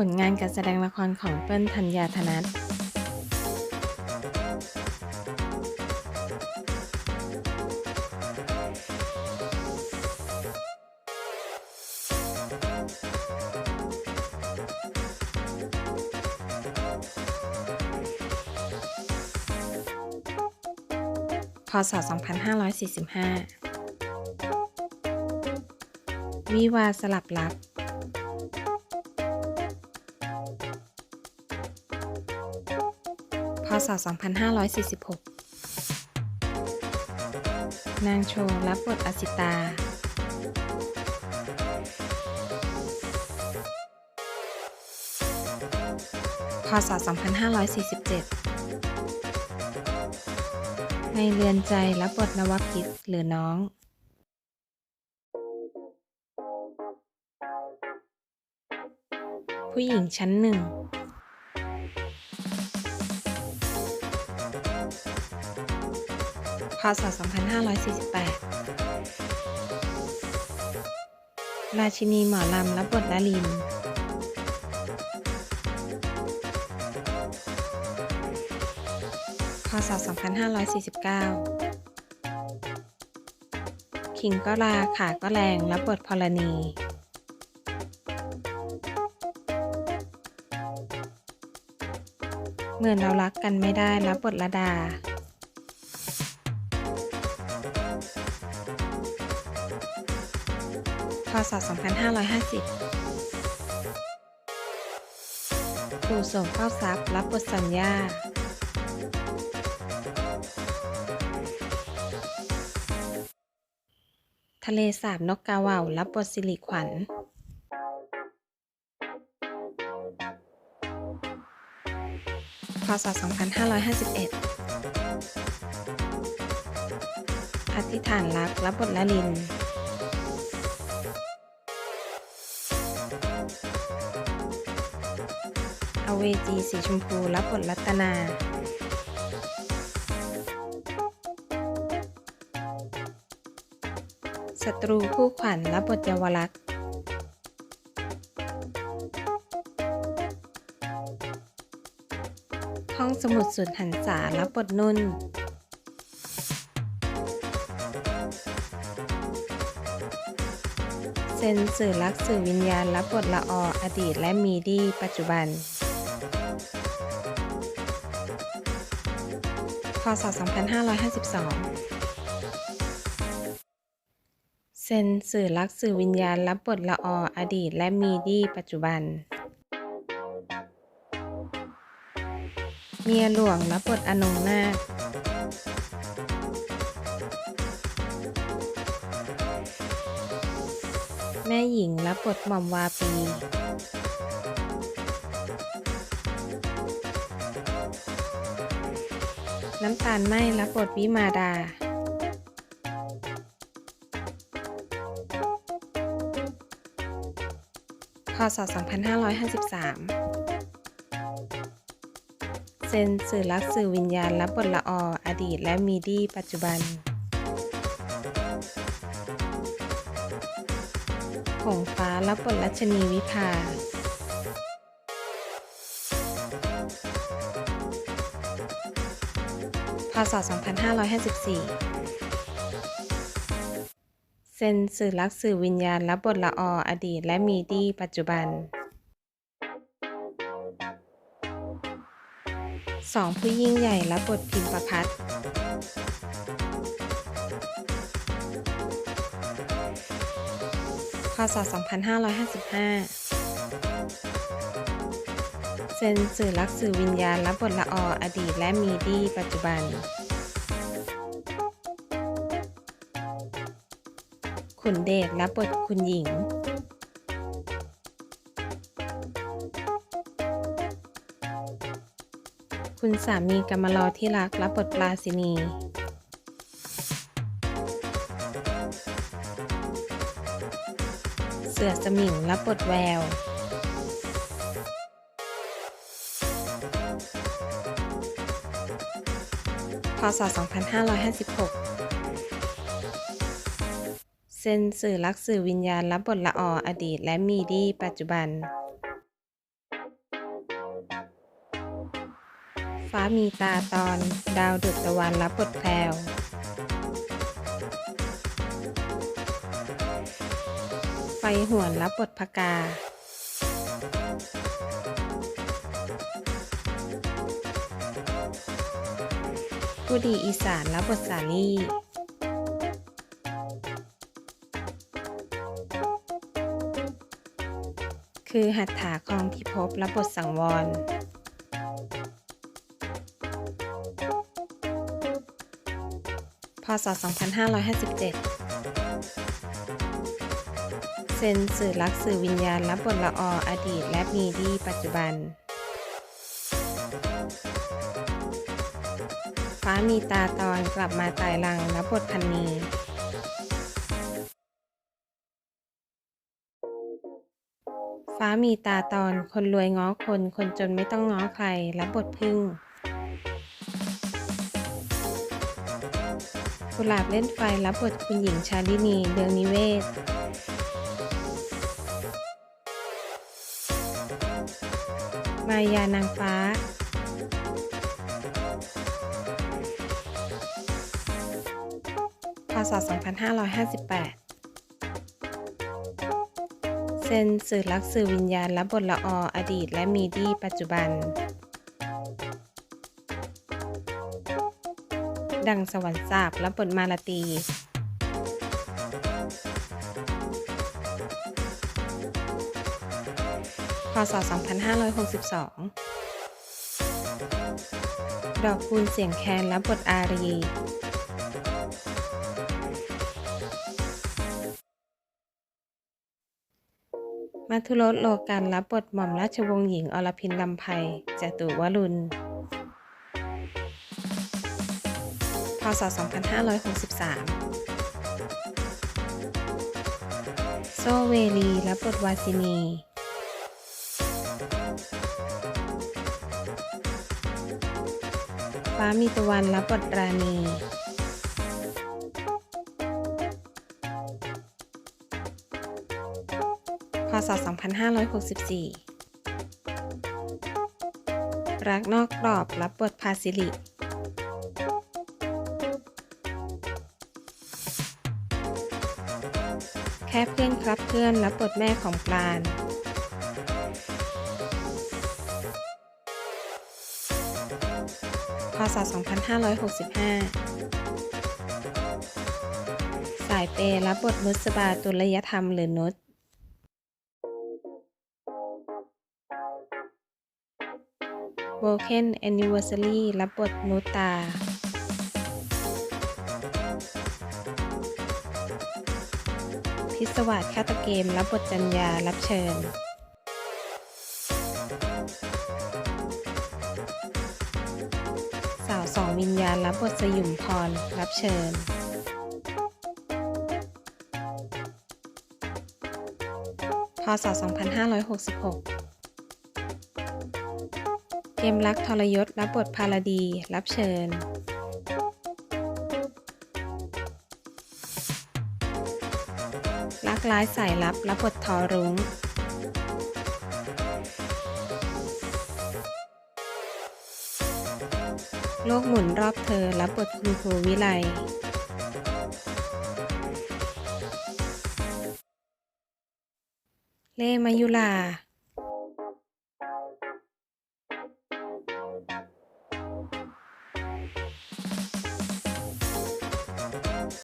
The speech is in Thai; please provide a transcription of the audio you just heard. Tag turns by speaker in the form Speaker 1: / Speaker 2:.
Speaker 1: ผลงานการแสดงละครของเปิ้ลธัญญาธนัทพศ 2545 วิวาสลับลับ ศ 2546 นางโชว์รับบทอสิตา พศ 2547 ในเรือนใจรับบทนวพิษหรือน้องผู้หญิงชั้นหนึ่ง ศ 2548 ราชินีหมอลำรับบทดาริน พศ 2549คิงก็ลาขาก็แรงรับบทพลนีเหมือนเรารักกันไม่ได้รับบทระดา ศ 2550 ครูส่งเข้าทรัพย์รับบทสัญญา ทะเลสาบนกกาว่าวรับบทสิริขวัญพศ 2551อธิษฐานรักรับบทละลิน อเวจีสีชมพูรับบทรัตนาศัตรูคู่ขวัญรับบทเยาวลักษณ์ห้องสมุดสุดหันษารับบทนุ่น ซนสื่อรักสื่อวิญญาณรับบทละอออดีตและมีดี ปัจจุบัน พศ 2552 เซนสื่อรักสื่อวิญญาณรับบทละอออดีตและมีดีปัจจุบัน เมียหลวงรับบทอนงนาค แม่หญิงรับบทหม่อมวาปีน้ำตาลไหมรับบทวิมาดา พศ 2553 เซนสื่อรักสื่อวิญญาณรับบทละออ อดีตและมีดีปัจจุบัน หงฟ้ารับบทรัชนีวิภาพศ 2554 เซนสื่อรักสื่อวิญญาณรับบทละออดีตและมีดีปัจจุบัน สองผู้ยิ่งใหญ่รับบทพิมพ์ประพัฒน์ พศ 2555 เซนสื่อรักสื่อวิญญาณรับบทละอออดีตและมีดีปัจจุบัน ขุนเดชรับบทคุณหญิง คุณสามีกำมารอที่รักรับบทปลาสินี สือสมิงรับบดแวว พศ 2556 เซนสื่อรักสื่อวิญญาณรับบทละอออดีตและมีดีปัจจุบัน ฟ้ามีตาตอน ดาวดุจตะวันรับบทแพรว ไฟหวนรับบทพกา ผู้ดีอีสานรับบทสาลีคือหัตถาคลองพิภพรับบทสังวร พศ 2557 เซนสื่อรักสื่อวิญญาณรับบทละอออดีต และมีดีปัจจุบัน ฟ้ามีตาตอนกลับมาตายรังรับบทพันนีฟ้ามีตาตอนคนรวยง้อคน คนจนไม่ต้องง้อใครรับบทพึ่งกุหลาบเล่นไฟรับบทคุณหญิงชาลินีเรืองนิเวศ มายานางฟ้า พศ 2558 เซนสื่อรักสื่อวิญญาณรับบทละออดีตและมีดีปัจจุบัน ดังสวรรค์สาบรับบทมาลาตี พศ 2562 ดอกคูณเสียงแคนรับบทอารี มัทุรสโลกันรับบทหม่อมราชวงศ์หญิงอรพินลำไพจตุวรุณ พศ 2563โซเวลีรับบทวาสินี ฟ้ามีตะวันรับบทราณีพศ 2564 รักนอกกรอบรับบทพาสิริแค่เพื่อนครับเพื่อนรับบทแม่ของปราณ ศ 2565 สายเปรับบทนุสบาตุลยธรรมหรือนุชโวเคนแอนนิเวอร์ซารีรับบทนุตาพิศวาสฆาตเกมรับบทจัญญารับเชิญ สาวสองวิญญาณรับบทสยุมพร รับเชิญ พศ 2566 เกมรักทรยศรับบทพาราดี รับเชิญ รักร้ายสายลับรับบททอรุ้ง โลกหมุนรอบเธอรับบทคุณครูวิไลเล่มายุลา